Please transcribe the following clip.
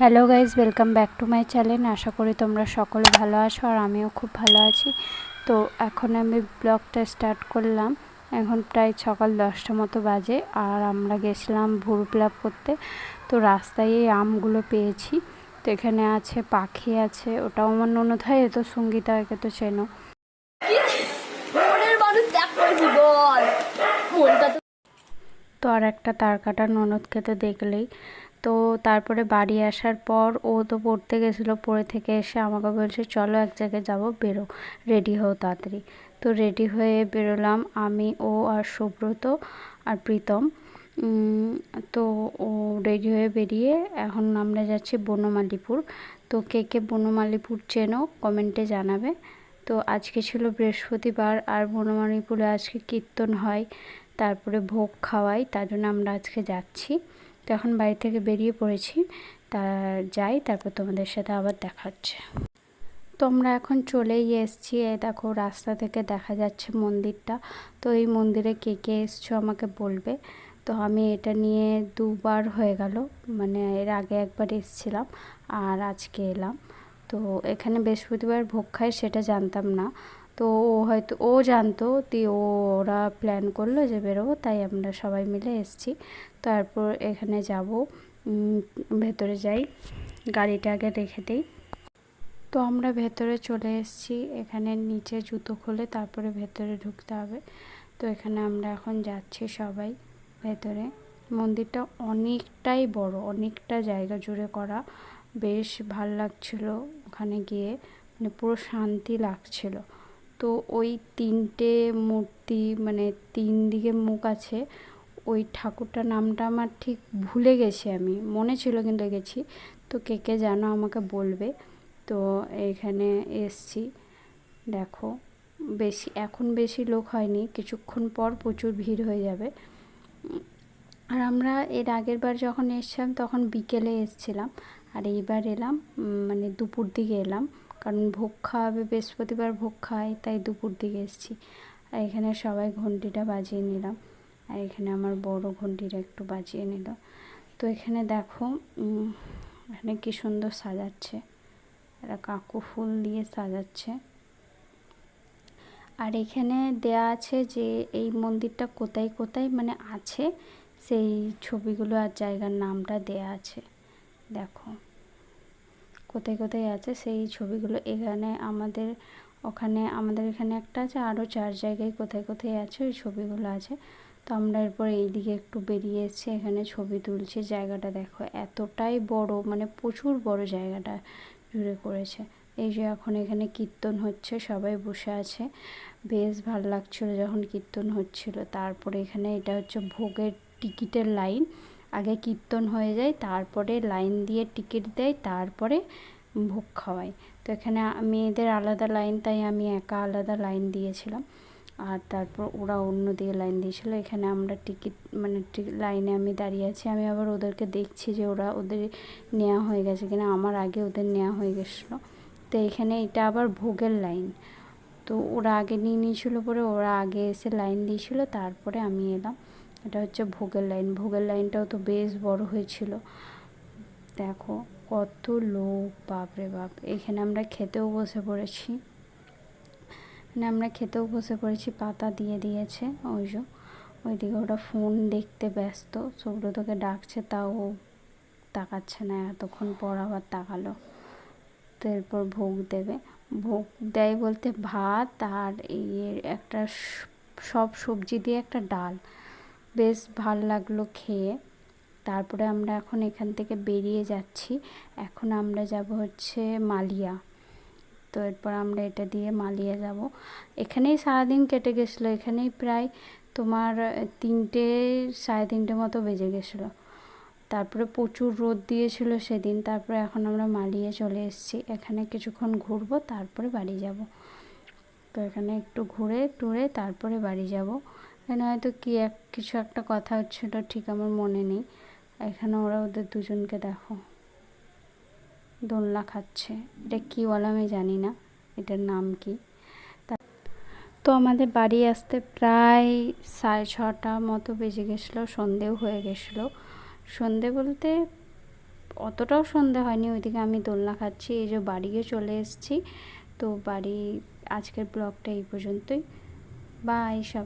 Hello guys welcome back to my channel আশা করি তোমরা সকলে ভালো আছো আর আমিও খুব ভালো আছি। তো এখন আমি ব্লগটা স্টার্ট করলাম। এখন প্রায় সকাল দশটা মতো বাজে আর আমরা গেছিলাম ভুরু প্লাপ করতে। তো রাস্তায় এই আমগুলো পেয়েছি। তো এখানে আছে পাখি আছে ওটাও আমার ননদ হয় এ তো সঙ্গীতাকে তো চেনো। তো আর একটা তার কাটা ননদকে তো দেখলেই। তো তারপরে বাড়ি আসার পর ও তো পড়তে গেছিল, পড়ে থেকে এসে আমাকে বলছে, চলো এক জায়গায় যাব, বেরো, রেডি হও তাড়াতাড়ি। তো রেডি হয়ে বেরোলাম আমি, ও আর সুব্রত আর প্রীতম। তো ও রেডি হয়ে বেরিয়ে এখন আমরা যাচ্ছি বনমালীপুর। তো কে কে বনমালীপুর চেনো, কমেন্টে জানাবে। তো আজকে ছিল বৃহস্পতিবার আর বনমালীপুরে আজকে কীর্তন হয়, তারপরে ভোগ খাওয়াই, তার জন্য আমরা আজকে যাচ্ছি। তো এখন বাড়ি থেকে বেরিয়ে পড়েছি। তা যাই, তারপর তোমাদের সাথে আবার দেখা হচ্ছে। তো আমরা এখন চলেই এসেছি। দেখো, রাস্তা থেকে দেখা যাচ্ছে মন্দিরটা। তো এই মন্দিরে কে কে এসছো আমাকে বলবে। তো আমি এটা নিয়ে দুবার হয়ে গেল। মানে এর আগে একবার এসেছিলাম আর আজকে এলাম। তো এখানে বৃহস্পতিবার ভোগ খায় সেটা জানতাম না। তো ও হয়তো, ও জানতো দিয়ে ও, ওরা প্ল্যান করল যে বেরোবো, তাই আমরা সবাই মিলে এসছি। তারপর এখানে যাব ভেতরে যাই, গাড়িটা আগে রেখে দিই। তো আমরা ভেতরে চলে এসেছি, এখানে নিচে জুতো খুলে তারপরে ভেতরে ঢুকতে হবে। তো এখানে আমরা এখন যাচ্ছি সবাই ভেতরে। মন্দিরটা অনেকটাই বড়, অনেকটা জায়গা জুড়ে করা। বেশ ভালো লাগছিল ওখানে গিয়ে মানে পুরো শান্তি লাগছিল। তো ওই তিনটে মূর্তি মানে তিন দিকে মুখ আছে, ওই ঠাকুরটার নামটা আমার ঠিক ভুলে গেছি আমি। মনে ছিল কিন্তু গেছি। তো কে কে জানো আমাকে বলবে। তো এখানে এসছি। দেখো, বেশি, এখন বেশি লোক হয়নি। কিছুক্ষণ পর প্রচুর ভিড় হয়ে যাবে। আর আমরা এর আগের বার যখন এসছিলাম, তখন বিকেলে এসছিলাম। আর এইবার এলাম মানে দুপুর দিকে এলাম। কারণ ভোগ খাওয়াবে, বৃহস্পতিবার ভোগ খাওয়াই তাই দুপুর দিকে এসেছি। আর এখানে সবাই ঘন্টিটা বাজিয়ে নিলাম। আর এখানে আমার বড় ঘন্টিটা একটু বাজিয়ে নিল। তো এখানে দেখো এখানে কি সুন্দর সাজাচ্ছে। এরা কাকু ফুল দিয়ে সাজাচ্ছে। আর এখানে দেয়া আছে যে, এই মন্দিরটা কোথায় কোথায় মানে আছে, সেই ছবিগুলো আর জায়গার নামটা দেয়া আছে। দেখো। কোথায় কোথায় আছে সেই ছবিগুলো এখানে আমাদের ওখানে, আমাদের এখানে একটা আছে, আরও চার জায়গায় কোথায় কোথায় আছে ওই ছবিগুলো আছে। তো আমরা এরপর এইদিকে একটু বেরিয়ে এসেছি, এখানে ছবি তুলছি। জায়গাটা দেখো, এতটাই বড় মানে প্রচুর বড় জায়গাটা জুড়ে করেছে। এই যে এখন এখানে কীর্তন হচ্ছে, সবাই বসে আছে। বেশ ভালো লাগছিল যখন কীর্তন হচ্ছিল। তারপরে এখানে এটা হচ্ছে ভোগের টিকিটের লাইন। আগে কীর্তন হয়ে যায়, তারপরে লাইন দিয়ে টিকিট দেয়, তারপরে ভোগ খাওয়ায়। তো এখানে মেয়েদের আলাদা লাইন, তাই আমি একা আলাদা লাইন দিয়েছিলাম। আর তারপর ওরা অন্য দিকে লাইন দিয়েছিল। এখানে আমরা টিকিট মানে লাইনে আমি দাঁড়িয়ে আছি। আমি আবার ওদেরকে দেখছি যে ওরা ওদের নেওয়া হয়ে গেছে কিনা। আমার আগে ওদের নেওয়া হয়ে গেছিল। তো এখানে এটা আবার ভোগের লাইন। তো ওরা আগে নিয়ে নিয়েছিল পরে ওরা আগে এসে লাইন দিয়েছিল, তারপরে আমি এলাম। এটা হচ্ছে ভোগের লাইন। ভোগের লাইনটাও তো বেশ বড় হয়েছিল। দেখো, কত লোক বাপরে বাপ। এখানে আমরা খেতেও বসে পড়েছি। এখানে আমরা খেতেও বসে পড়েছি, পাতা দিয়ে দিয়েছে, ওই যে। ওইদিকে ওটা ফোন দেখতে ব্যস্ত। সুব্রতকে ডাকছে, তাও তাকাচ্ছে না, এতক্ষণ পর আবার তাকালো। তো এরপর ভোগ দেবে। ভোগ দেয় বলতে ভাত আর এই একটা সব সবজি দিয়ে একটা ডাল। বেশ ভালো লাগল খেয়ে। তারপরে আমরা এখন এখান থেকে বেরিয়ে যাচ্ছি। এখন আমরা যাব হচ্ছে মালিয়া। তো এরপর আমরা এটা দিয়ে মালিয়া যাব। এখানেই সারাদিন কেটে গেছিল, এখানেই প্রায় তোমার তিনটে, সাড়ে তিনটে মতো বেজে গেছিল। তারপরে প্রচুর রোদ দিয়েছিল সেদিন, তারপরে এখন আমরা মালিয়ে চলে এসেছি। এখানে কিছুক্ষণ ঘুরবো, তারপরে বাড়ি যাব। তো এখানে একটু ঘুরে টুরে তারপরে বাড়ি যাব। এখানে হয়তো কি এক, কিছু একটা কথা হচ্ছিল ঠিক আমার মনে নেই। এখানে ওরা ওদের দুজনকে দেখো। দোলনা খাচ্ছে। এটা কী বলে আমি জানি না। এটার নাম কি? তা- আমাদের বাড়ি আসতে প্রায় সাড়ে ছটা মতো বেজে গেছিল, সন্ধেও হয়ে গেছিল। সন্ধে বলতে অতটাও সন্ধে হয়নি, ওইদিকে আমি দোলনা খাচ্ছি, এই যে বাড়িও চলে এসেছি। তো বাড়ি, আজকের ব্লগটা এই পর্যন্তই। বাই সব